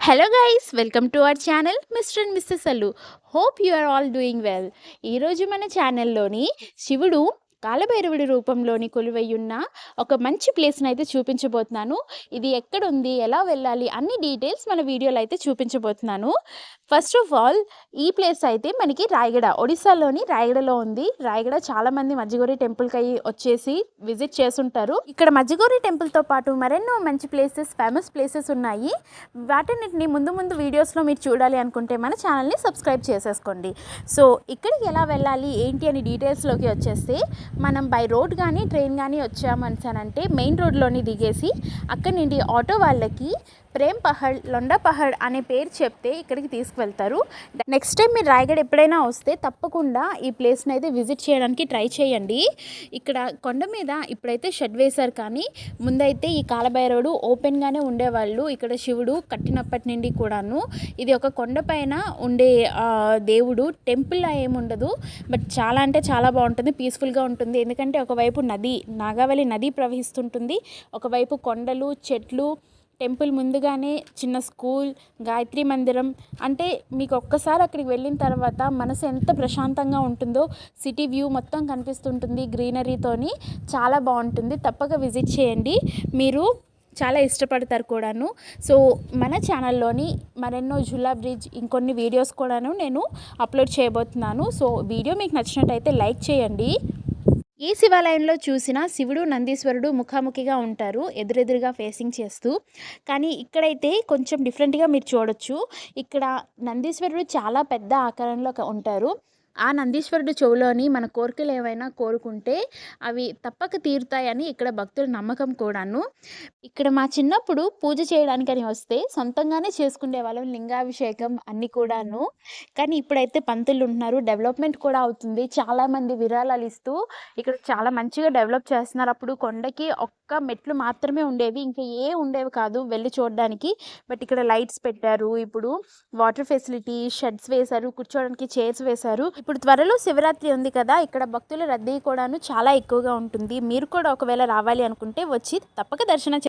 Hello guys welcome to our channel mister and Mrs Allu hope you are all doing well ఈరోజు మన ఛానల్లోని శివుడు కాలభైరవుడి రూపంలోని కొలువయ్యున్న ఒక మంచి ప్లేస్ని అయితే చూపించబోతున్నాను. ఇది ఎక్కడుంది? ఎలా వెళ్ళాలి? అన్ని డీటెయిల్స్ మన వీడియోలో అయితే చూపించబోతున్నాను. ఫస్ట్ ఆఫ్ ఆల్ ఈ ప్లేస్ అయితే మనకి రాయగడ ఒడిశాలోని రాయగడలో ఉంది. రాయగడ చాలామంది మజ్జిగోరి టెంపుల్కి అయ్యి వచ్చేసి విజిట్ చేసుంటారు ఇక్కడ మజ్జిగోరి టెంపుల్తో పాటు మరెన్నో మంచి ప్లేసెస్ ఫేమస్ ప్లేసెస్ ఉన్నాయి. వాటన్నిటిని ముందు ముందు వీడియోస్లో మీరు చూడాలి అనుకుంటే మన ఛానల్ని సబ్స్క్రైబ్ చేసేసుకోండి. సో ఇక్కడికి ఎలా వెళ్ళాలి? ఏంటి? అని డీటెయిల్స్లోకి వచ్చేస్తే మనం బై రోడ్ కానీ ట్రైన్ కానీ వచ్చామనిసానంటే మెయిన్ రోడ్లోని దిగేసి అక్కడి నుండి ఆటో వాళ్ళకి ప్రేమ్ పహడ్ లొండా పహడ్ అనే పేరు చెప్తే ఇక్కడికి తీసుకువెళ్తారు. నెక్స్ట్ టైం మీరు రాయగడ ఎప్పుడైనా వస్తే తప్పకుండా ఈ ప్లేస్ని అయితే విజిట్ చేయడానికి ట్రై చేయండి. ఇక్కడ కొండ మీద ఇప్పుడైతే షెడ్ వేశారు కానీ ముందైతే ఈ కాలభైరవుడు ఓపెన్గానే ఉండేవాళ్ళు. ఇక్కడ శివుడు కట్టినప్పటి నుండి కూడాను. ఇది ఒక కొండ పైన ఉండే దేవుడు టెంపుల్ ఏముండదు. బట్ చాలా అంటే చాలా బాగుంటుంది పీస్ఫుల్గా ఉంటుంది. ఉంటుంది. ఎందుకంటే ఒకవైపు నది నాగావళి నది ప్రవహిస్తుంటుంది. ఒకవైపు కొండలు చెట్లు టెంపుల్ ముందుగానే చిన్న స్కూల్ గాయత్రి మందిరం. అంటే మీకు ఒక్కసారి అక్కడికి వెళ్ళిన తర్వాత మనసు ఎంత ప్రశాంతంగా ఉంటుందో సిటీ వ్యూ మొత్తం కనిపిస్తుంటుంది గ్రీనరీతోని. చాలా బాగుంటుంది. తప్పక విజిట్ చేయండి. మీరు చాలా ఇష్టపడతారు కూడాను. సో మన ఛానల్లోని మరెన్నో జులా బ్రిడ్జ్ ఇంకొన్ని వీడియోస్ కూడాను నేను అప్లోడ్ చేయబోతున్నాను. సో వీడియో మీకు నచ్చినట్టయితే లైక్ చేయండి. ఏ శివాలయంలో చూసినా శివుడు నందీశ్వరుడు ముఖాముఖిగా ఉంటారు ఎదురెదురుగా ఫేసింగ్ చేస్తూ. కానీ ఇక్కడైతే కొంచెం డిఫరెంట్గా మీరు చూడొచ్చు. ఇక్కడ నందీశ్వరుడు చాలా పెద్ద ఆకారంలో ఉంటారు. ఆ నందీశ్వరుడు చెవులోని మన కోరికలు ఏవైనా కోరుకుంటే అవి తప్పక తీరుతాయని ఇక్కడ భక్తుల నమ్మకం కూడాను. ఇక్కడ మా చిన్నప్పుడు పూజ చేయడానికని వస్తే సొంతంగానే చేసుకునే వాళ్ళం లింగాభిషేకం అన్నీ కూడాను. కానీ ఇప్పుడైతే పంతులు ఉంటున్నారు డెవలప్మెంట్ కూడా అవుతుంది. చాలామంది విరాళాలు ఇస్తూ ఇక్కడ చాలా మంచిగా డెవలప్ చేస్తున్నారు. అప్పుడు కొండకి ఒక్క మెట్లు మాత్రమే ఉండేవి ఇంకా ఏ ఉండేవి కాదు వెళ్ళి చూడడానికి. బట్ ఇక్కడ లైట్స్ పెట్టారు ఇప్పుడు వాటర్ ఫెసిలిటీ షెడ్స్ వేశారు కూర్చోవడానికి చైర్స్ వేశారు. ఇప్పుడు త్వరలో శివరాత్రి ఉంది కదా ఇక్కడ భక్తుల రద్దీ కూడాను చాలా ఎక్కువగా ఉంటుంది. మీరు కూడా ఒకవేళ రావాలి అనుకుంటే వచ్చి తప్పక దర్శనం